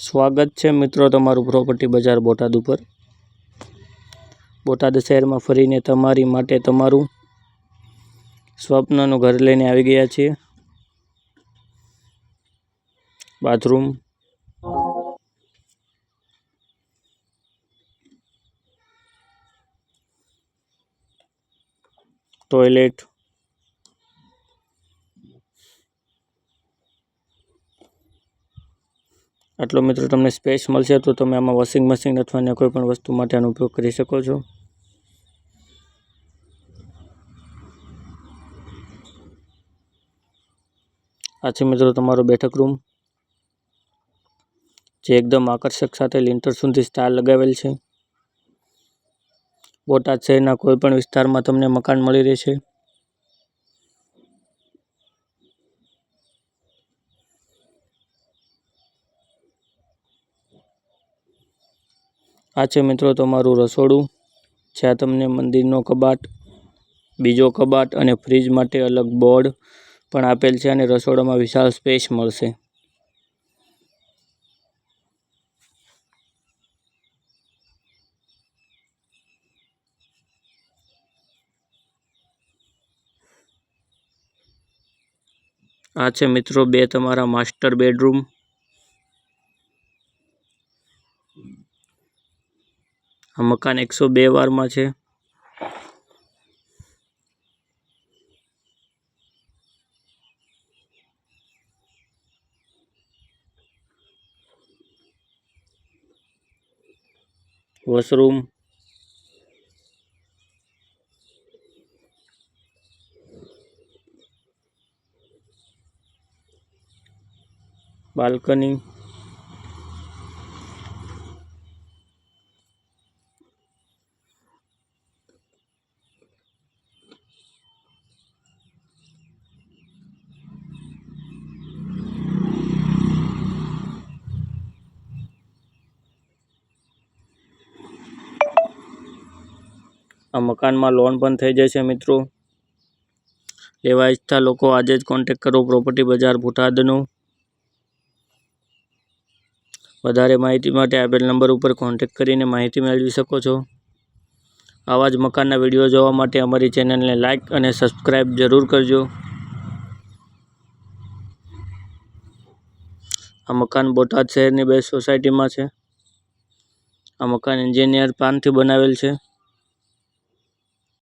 સ્વાગત છે મિત્રો તમારું પ્રોપર્ટી બજાર બોટાદ ઉપર. બોટાદ શહેરમાં ફરીને તમારી માટે તમારું સ્વપ્નનું ઘર લઈને આવી ગયા છીએ. બાથરૂમ. ટોયલેટ આટલો મિત્રો તમને સ્પેસ મળશે તો તમે આમાં વોશિંગ મશીન અથવા અન્ય કોઈપણ વસ્તુ માટે આનો ઉપયોગ કરી શકો છો. આ છે મિત્રો તમારો બેઠક રૂમ જે એકદમ આકર્ષક સાથે લિન્ટર સુધી સ્ટાર લગાવેલ છે. બોટાદ શહેરના કોઈપણ વિસ્તારમાં તમને મકાન મળી રહેશે. આ છે મિત્રો તમારું રસોડું. જ્યાં તમને મંદિરનો કબાટ, બીજો કબાટ અને ફ્રીજ માટે અલગ બોર્ડ પણ આપેલ છે અને રસોડામાં વિશાળ સ્પેસ મળશે. આ છે મિત્રો બે તમારા માસ્ટર બેડરૂમ. મકાન એકસો બે વારમાં છે. વોશરૂમ. બાલ્કની. આ મકાનમાં લોન પણ થઈ જશે મિત્રો. લેવા ઈચ્છતા લોકો આજે જ કોન્ટેક કરો પ્રોપર્ટી બજાર બોટાદનો વધારે માહિતી માટે આપેલ નંબર ઉપર કોન્ટેક કરીને માહિતી મેળવી શકો છો. આવા જ મકાનના વીડિયો જોવા માટે અમારી ચેનલને લાઇક અને સબસ્ક્રાઈબ જરૂર કરજો. આ મકાન બોટાદ શહેરની બેસ્ટ સોસાયટીમાં છે. આ મકાન એન્જિનિયર પાનથી બનાવેલ છે.